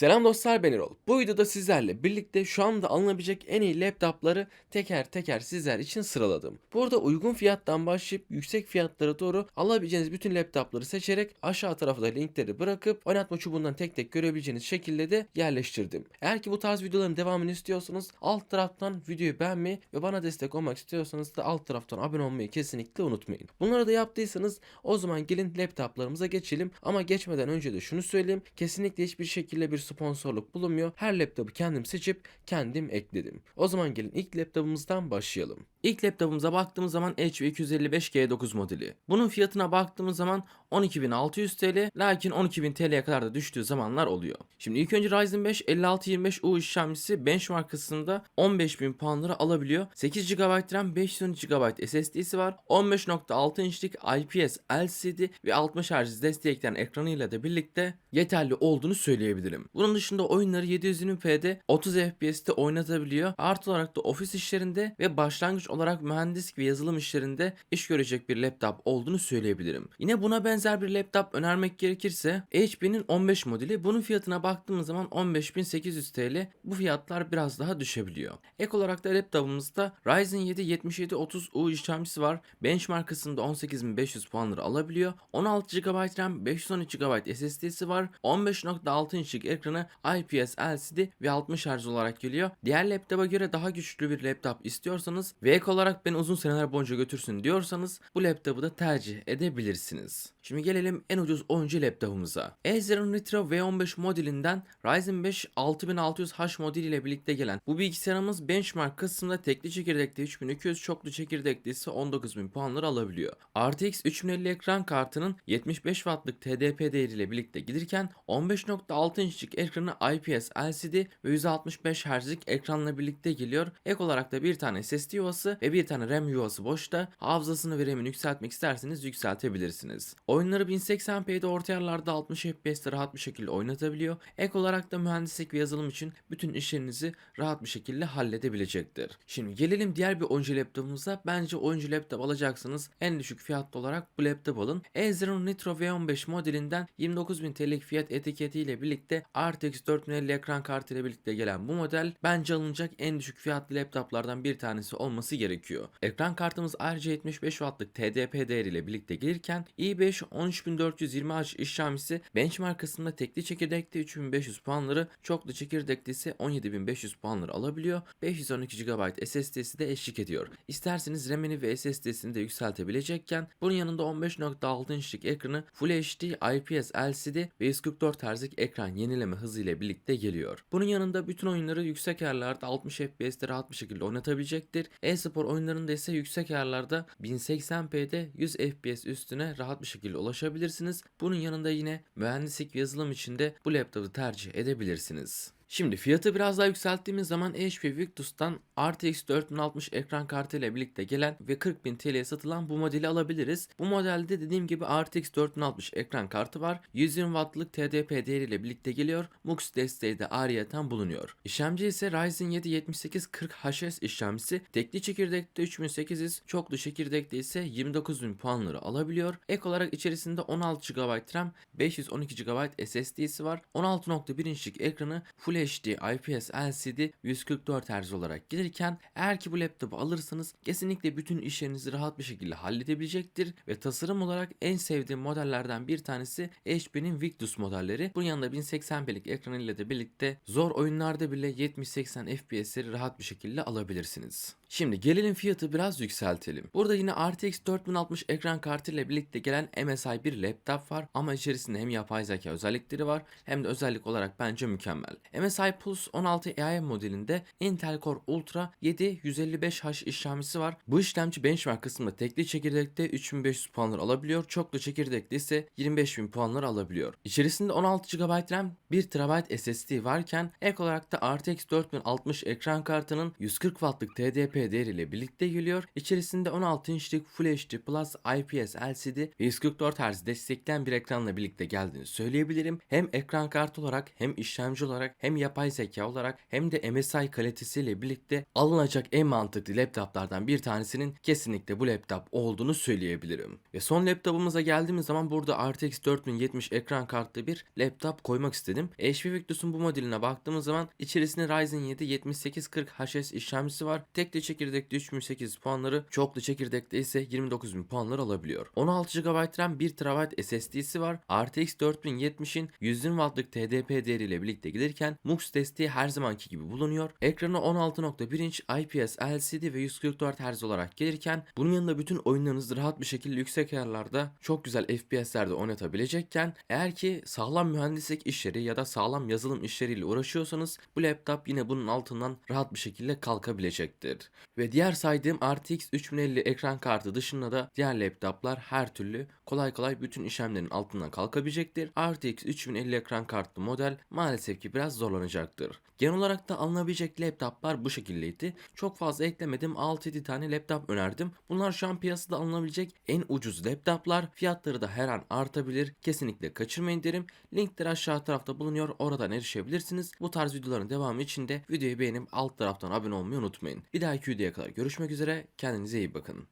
Selam dostlar ben Erol. Bu videoda sizlerle birlikte şu anda alınabilecek en iyi laptopları teker teker sizler için sıraladım. Burada uygun fiyattan başlayıp yüksek fiyatlara doğru alabileceğiniz bütün laptopları seçerek aşağı tarafa da linkleri bırakıp oynatma çubuğundan tek tek görebileceğiniz şekilde de yerleştirdim. Eğer ki bu tarz videoların devamını istiyorsanız alt taraftan videoyu beğenmeyi ve bana destek olmak istiyorsanız da alt taraftan abone olmayı kesinlikle unutmayın. Bunları da yaptıysanız o zaman gelin laptoplarımıza geçelim ama geçmeden önce de şunu söyleyeyim. Kesinlikle hiçbir şekilde bir sponsorluk bulunmuyor. Her laptopu kendim seçip kendim ekledim. O zaman gelin ilk laptopumuzdan başlayalım. İlk laptopumuza baktığımız zaman HP 255 G9 modeli. Bunun fiyatına baktığımız zaman 12.600 TL lakin 12.000 TL'ye kadar da düştüğü zamanlar oluyor. Şimdi ilk önce Ryzen 5 5625U işlemcisi benchmark kısmında 15.000 puanları alabiliyor. 8 GB RAM 512 GB SSD'si var. 15.6 inçlik IPS LCD ve 60 Hz destekleyen ekranıyla da birlikte yeterli olduğunu söyleyebilirim. Bunun dışında oyunları 720p'de 30 FPS'te oynatabiliyor. Artı olarak da ofis işlerinde ve başlangıç olarak mühendislik ve yazılım işlerinde iş görecek bir laptop olduğunu söyleyebilirim. Yine buna benzer bir laptop önermek gerekirse HP'nin 15 modeli. Bunun fiyatına baktığımız zaman 15.800 TL. Bu fiyatlar biraz daha düşebiliyor. Ek olarak da laptopumuzda Ryzen 7 7730U işlemcisi var. Benchmark kısmında 18.500 puanları alabiliyor. 16 GB RAM, 512 GB SSD'si var. 15.6 inçlik ekranı IPS LCD ve 60 Hz olarak geliyor. Diğer laptopa göre daha güçlü bir laptop istiyorsanız ve ek olarak beni uzun seneler boyunca götürsün diyorsanız bu laptopu da tercih edebilirsiniz. Şimdi gelelim en ucuz oyuncu laptopumuza. Acer'ın Nitro V15 modelinden Ryzen 5 6600H modeliyle birlikte gelen bu bilgisayarımız benchmark kısmında tekli çekirdekte 3200 çoklu çekirdekte ise 19000 puanları alabiliyor. RTX 3050 ekran kartının 75 wattlık TDP değeriyle birlikte gelirken 15.6 inçlik ekranı IPS LCD ve 165 Hz'lik ekranla birlikte geliyor. Ek olarak da bir tane SSD yuvası ve bir tane RAM yuvası boşta. Hafızasını ve RAM'ini yükseltmek isterseniz yükseltebilirsiniz. Oyunları 1080p'de orta yerlerde 60 FPS'te rahat bir şekilde oynatabiliyor. Ek olarak da mühendislik ve yazılım için bütün işlerinizi rahat bir şekilde halledebilecektir. Şimdi gelelim diğer bir oyuncu laptopumuza. Bence oyuncu laptop alacaksınız. En düşük fiyatlı olarak bu laptop alın. Acer'ın Nitro V15 modelinden 29.000 TL'lik fiyat etiketiyle birlikte RTX 4050 ekran kartı ile birlikte gelen bu model bence alınacak en düşük fiyatlı laptoplardan bir tanesi olması gerekiyor. Ekran kartımız ayrıca 75 wattlık TDP değeriyle birlikte gelirken i5 13420H işlemcisi benchmark kısmında tekli çekirdekte 3500 puanları, çoklu çekirdekte ise 17500 puanları alabiliyor. 512 GB SSD'si de eşlik ediyor. İsterseniz RAM'ini ve SSD'sini de yükseltebilecekken bunun yanında 15.6 inçlik ekranı Full HD IPS LCD ve 144 Hz'lik ekran yenileme hızı ile birlikte geliyor. Bunun yanında bütün oyunları yüksek ayarlarda 60 FPS'te rahat bir şekilde oynatabilecektir. E-spor oyunlarında ise yüksek ayarlarda 1080p'de 100 FPS üstüne rahat bir şekilde ulaşabilirsiniz. Bunun yanında yine mühendislik yazılım için de bu laptopu tercih edebilirsiniz. Şimdi fiyatı biraz daha yükselttiğimiz zaman HP Victus'tan RTX 4060 ekran kartı ile birlikte gelen ve 40.000 TL'ye satılan bu modeli alabiliriz. Bu modelde dediğim gibi RTX 4060 ekran kartı var. 120 Watt'lık TDP değeriyle birlikte geliyor. MUX desteği de ayrıyeten bulunuyor. İşlemci ise Ryzen 7 7840HS işlemcisi. Tekli çekirdekte 3800, çoklu çekirdekte ise 29000 puanları alabiliyor. Ek olarak içerisinde 16 GB RAM, 512 GB SSD'si var. 16.1 inçlik ekranı Full HD IPS LCD 144 Hz olarak gelirken eğer ki bu laptopu alırsanız kesinlikle bütün işlerinizi rahat bir şekilde halledebilecektir ve tasarım olarak en sevdiğim modellerden bir tanesi HP'nin Victus modelleri. Bunun yanında 1080p'lik ekranıyla da birlikte zor oyunlarda bile 70-80 FPS'leri rahat bir şekilde alabilirsiniz. Şimdi gelelim fiyatı biraz yükseltelim. Burada yine RTX 4060 ekran kartı ile birlikte gelen MSI bir laptop var ama içerisinde hem yapay zeka özellikleri var hem de özellik olarak bence mükemmel. MSI Pulse 16 AI modelinde Intel Core Ultra 7 155H işlemcisi var. Bu işlemci benchmark kısmında tekli çekirdekte 3500 puanlar alabiliyor. Çoklu çekirdekte ise 25000 puanlar alabiliyor. İçerisinde 16 GB RAM 1 TB SSD varken ek olarak da RTX 4060 ekran kartının 140 Watt'lık TDP değeriyle birlikte geliyor. İçerisinde 16 inçlik Full HD Plus IPS LCD ve 144 Hz destekleyen bir ekranla birlikte geldiğini söyleyebilirim. Hem ekran kartı olarak hem işlemci olarak hem yapay zeka olarak hem de MSI kalitesiyle birlikte alınacak en mantıklı laptoplardan bir tanesinin kesinlikle bu laptop olduğunu söyleyebilirim. Ve son laptopumuza geldiğimiz zaman burada RTX 4070 ekran kartlı bir laptop koymak istedim. HP Victus'un bu modeline baktığımız zaman içerisinde Ryzen 7 7840 HS işlemcisi var. Tekli çekirdekte 3800 puanları, çoklu çekirdekte ise 29000 puanları alabiliyor. 16 GB RAM 1 TB SSD'si var. RTX 4070'in 120 Watt'lık TDP değeriyle birlikte gelirken MUX desteği her zamanki gibi bulunuyor. Ekranı 16.1 inç IPS LCD ve 144 Hz olarak gelirken bunun yanında bütün oyunlarınızı rahat bir şekilde yüksek ayarlarda çok güzel FPS'lerde oynatabilecekken eğer ki sağlam mühendislik işleri ya da sağlam yazılım işleriyle uğraşıyorsanız bu laptop yine bunun altından rahat bir şekilde kalkabilecektir. Ve diğer saydığım RTX 3050 ekran kartı dışında da diğer laptoplar her türlü kolay kolay bütün işlemlerin altından kalkabilecektir. RTX 3050 ekran kartlı model maalesef ki biraz zorlanacaktır. Genel olarak da alınabilecek laptoplar bu şekildeydi. Çok fazla eklemedim. 6-7 tane laptop önerdim. Bunlar şu an piyasada alınabilecek en ucuz laptoplar. Fiyatları da her an artabilir. Kesinlikle kaçırmayın derim. Linkler aşağı tarafta bulunuyor. Oradan erişebilirsiniz. Bu tarz videoların devamı için de videoyu beğenip alt taraftan abone olmayı unutmayın. Bir dahaki videoya kadar görüşmek üzere. Kendinize iyi bakın.